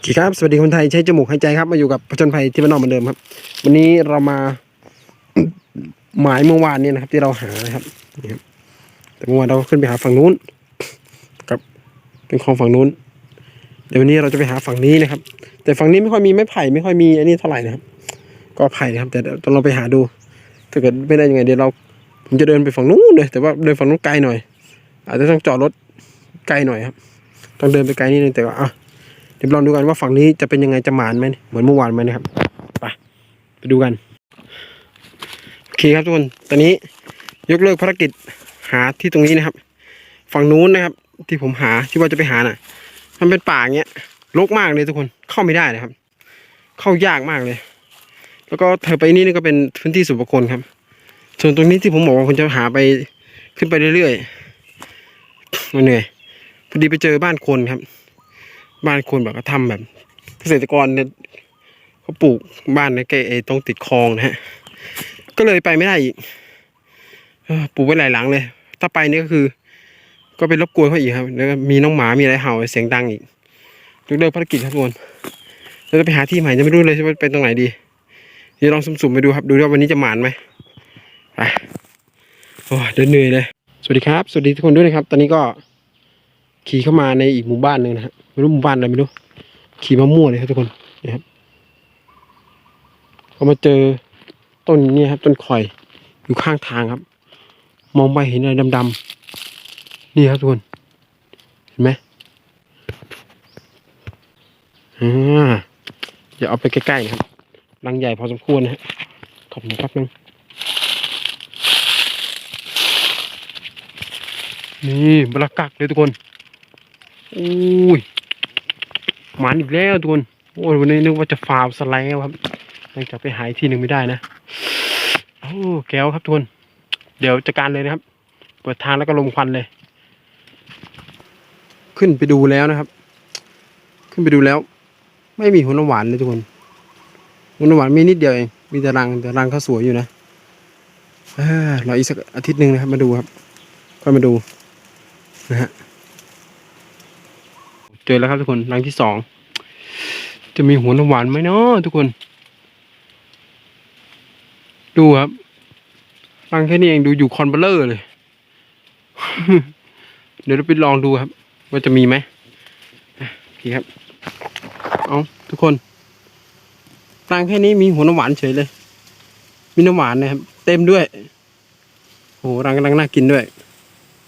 โอเคครับ สวัสดีคนไทยใช้จมูกหายใจครับ มาอยู่กับผจญภัยที่บ้านนอกเหมือนเดิมครับ วันนี้เรามาหมายเมื่อวานเนี่ยนะครับ ที่เราหานะครับนี่ครับแต่เมื่อวานเราขึ้นไปหาฝั่งนู้นครับ เป็นคลองฝั่งนู้น เดี๋ยววันนี้เราจะไปหาฝั่งนี้นะครับ แต่ฝั่งนี้ไม่ค่อยมีไม้ไผ่ไม่ค่อยมีอันนี้เท่าไหร่นะครับ ก็ไผ่นะครับ แต่ตองเราไปหาดู ถ้าเกิดไม่ได้ยังไงเดี๋ยวเราผมจะเดินไปฝั่งนู้นเลยแต่ว่าเดินฝั่งนู้นไกลหน่อย อาจจะต้องจอดรถไกลหน่อยครับ ต้องเดินไปไกลนิดนึงแต่ว่าอะ เดี๋ยวลองดูกันว่าฝั่งนี้จะเป็นยังไงจะหมานไหมเหมือนเมื่อวานไหมนะครับไปไปดูกันโอเคครับทุกคนตอนนี้ยกเลิกภารกิจหาที่ตรงนี้นะครับ ฝั่งนู้นนะครับ ที่ผมหาที่ว่าจะไปหาน่ะ มันเป็นป่าเงี้ยรกมากเลยทุกคนเข้าไม่ได้นะครับ เข้ายากมากเลย แล้วก็เธอไปนี่นี่ก็เป็นพื้นที่ส่วนบุคคลครับ ส่วนตรงนี้ที่ผมบอกว่าคุณจะหาไปขึ้นไปเรื่อยๆมันเหนื่อยพอดีไปเจอบ้านคนครับ บ้านคนแบบเขาทำแบบ เกษตรกรเนี่ยเขาปลูกบ้านในใกล้ไอ้ตรงติดคลองนะฮะ ก็เลยไปไม่ได้อีกปลูกไว้หลายหลังเลย ถ้าไปนี่ก็คือ ก็เป็นรบกวนเขาอีกครับ แล้วก็มีน้องหมามีอะไรเห่าเสียงดังอีกยกเลิกภารกิจครับทุกคนเราจะไปหาที่ใหม่จะไม่รู้เลยว่าเป็นตรงไหนดีเดี๋ยวลองสุ่มๆไปดูครับ ดูว่าวันนี้จะหมานไหมไปโอ้เดินเหนื่อยเลย สวัสดีครับ สวัสดีทุกคนด้วยนะครับ ตอนนี้ก็ขี่เข้ามาในอีกหมู่บ้านหนึ่งนะฮะ ไม่รู้หมู่บ้านอะไรไม่รู้ ขี่มามั่วเลยครับทุกคนนะครับเขามาเจอต้นนี้ครับ ต้นข่อยอยู่ข้างทางครับ มองไปเห็นอะไรดำๆนี่ครับทุกคนเห็นไหมอ่าเดี๋ยวเอาไปใกล้ๆนะครับรังใหญ่พอสมควรนะฮะขอบคุณครับนึงนี่บลักกักเลยทุกคนอุ้ย หมานอีกแล้วทุกคนโอ้วันนี้นึกว่าจะฟาวสไลด์แล้วครับยังจะไปหายที่หนึ่งไม่ได้นะโอ้แก้วครับทุกคนเดี๋ยวจัดการเลยนะครับ เปิดทางแล้วก็ลมควันเลย ขึ้นไปดูแล้วนะครับ ขึ้นไปดูแล้ว ไม่มีหัวน้ำหวานเลยทุกคนหัวน้ำหวานมีนิดเดียวเองมีแต่รังแต่รังเขาสวยอยู่นะเออรออีกสักอาทิตย์หนึ่งนะครับ มาดูครับค่อยมาดูนะฮะ จอแล้วครับทุกคนรังที่สองจะมีหัวน้ำหวานไหมเนาะทุกคน ดูครับรังแค่นี้เองดูอยู่คอนเบลเลอร์เลย เดี๋ยวเราไปลองดูครับ ว่าจะมีไหมอะโอเคครับ เอาทุกคนรังแค่นี้มีหัวน้ำหวานเฉยเลย มีน้ำหวานนะครับ เต็มด้วยโอ้โหรังกำลังน่ากินด้วย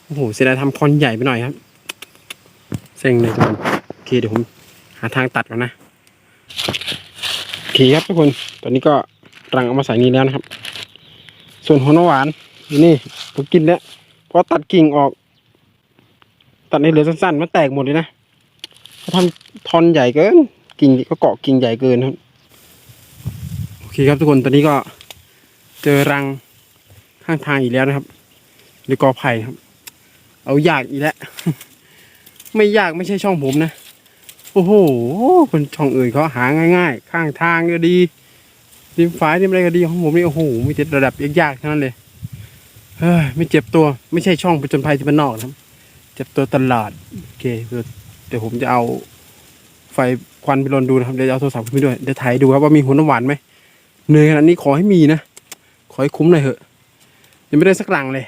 โอ้โหเสียดายทำคอนใหญ่ไปหน่อยครับ เซ็งเลยทุกคนโอเคเดี๋ยวผมหาทางตัดก่อนนะโอเคครับทุกคน ตอนนี้ก็รังเอามาใส่นี้แล้วนะครับ ส่วนหัวน้ำหวานนี่ผมกินแล้วเพราะตัดกิ่งออก ตัดในเหลือสั้นๆมันแตกหมดเลยนะเขาทำทอนใหญ่เกิน กิ่งก็เกาะกิ่งใหญ่เกินครับโอเคครับทุกคนตอนนี้ก็เจอรังข้างทางอีกแล้วนะครับหรือกอไผ่ครับ เอายากอีกแล้ว ไม่ยากไม่ใช่ช่องผมนะ โอ้โหคนช่องอื่นเขาหาง่ายๆ ข้างทางก็ดีริมฝายริมอะไรก็ดีของผมนี่โอ้โหมีแต่ระดับยากๆทั้งนั้นเลยเฮ้ยไม่เจ็บตัวไม่ใช่ช่องผจญภัยที่มันนอกนะเจ็บตัวตลอดโอเคเดี๋ยวผมจะเอาไฟควันไปลนดูนะครับเดี๋ยวเอาโทรศัพท์ขึ้นไปด้วยเดี๋ยวถ่ายดูครับว่ามีหัวน้ำหวานไหมเหนื่อยขนาดนี้ขอให้มีนะขอให้คุ้มหน่อยเถอะยังไม่ได้สักรังเลย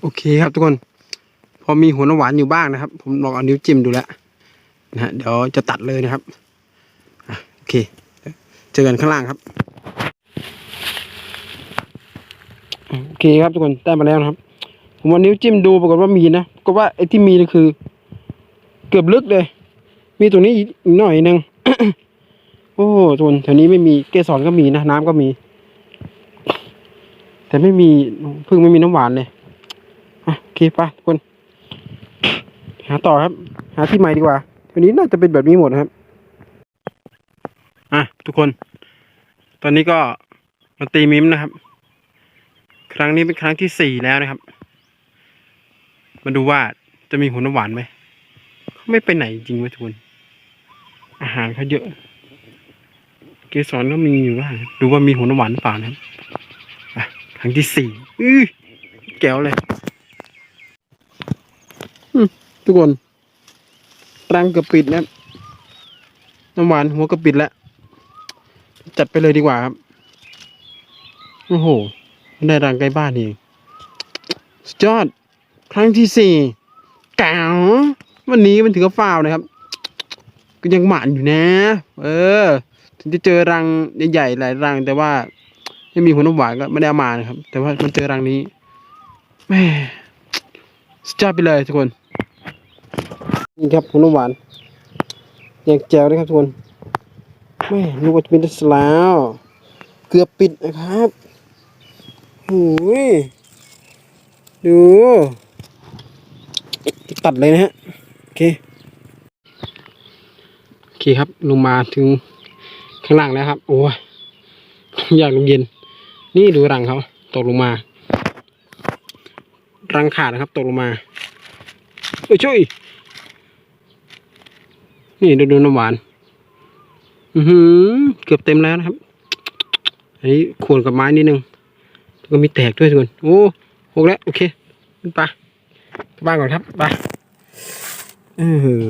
โอเคครับทุกคน อมีหัวน้ำหวานอยู่บ้างนะครับ ผมลองเอานิ้วจิ้มดูแล้วนะฮะเดี๋ยวจะตัดเลยนะครับโอเค เจอกันข้างล่างครับโอเคครับทุกคนได้มาแล้วนะครับ ผมเอานิ้วจิ้มดูปรากฏว่ามีนะก็ว่าไอ้ที่มีนี่คือ เกือบลึกเลย มีตัวนี้อีกหน่อยหนึงโอ้ทุกคนแถวนี้ไม่มีเกสรก็มีนะน้ำก็มี แต่ไม่มีเพิ่งไม่มีน้ำหวานเลยอะโอเคไปทุกคน หาต่อครับ หาที่ใหม่ดีกว่าทีนี้น่าจะเป็นแบบนี้หมดนะครับ อะทุกคน ตอนนี้ก็มาตีมิมนะครับ ครั้งนี้เป็นครั้งที่สี่แล้วนะครับ มาดูว่าจะมีหัวน้ำหวานไหมเขาไม่ไปไหนจริงๆเว้ยทุกคนอาหารเขาเยอะ เกสรก็มีอยู่บ้างดูว่ามีหัวน้ำหวานหรือเปล่านะครับอะครั้งที่สี่อื้อแก้วเลย ทุกคนรังเกือบปิดนะน้ำหวานหัวก็ปิดแล้ว จัดไปเลยดีกว่าครับ โอ้โหได้รังใกล้บ้านเองสุดยอด ครั้งที่สี่แก๋ววันนี้มันถือว่าฟาวนะครับ ก็ยังหมานอยู่นะ เออ ถึงจะเจอรังใหญ่ๆหลายรัง แต่ว่าไม่มีหัวน้ำหวานก็ไม่ได้ามานะครับ แต่ว่ามันเจอรังนี้แม่สุดยอดไปเลยทุกคน นี่ครับหัวน้ำหวานยังแจ๋วเลยครับทุกคนแม่นึกว่าจะเป็นสแล้วเกือบปิดนะครับหูยดูตัดเลยนะฮะโอเคโอเคครับลงมาถึงข้างล่างแล้วครับ โอ้ยอยากลงเย็น นี่ดูรังเขาตกลงมา รังขาดนะครับ ตกลงมาเอ้ยช่วย นี่ดูดูน้ำหวาน อือหือ เกือบเต็มแล้วนะครับ อันนี้ขวนกับไม้นิดนึงก็มีแตกด้วยทุกคนโอ้หกแล้ว โอเคขึ้นไปกลับบ้านก่อนครับไปเออ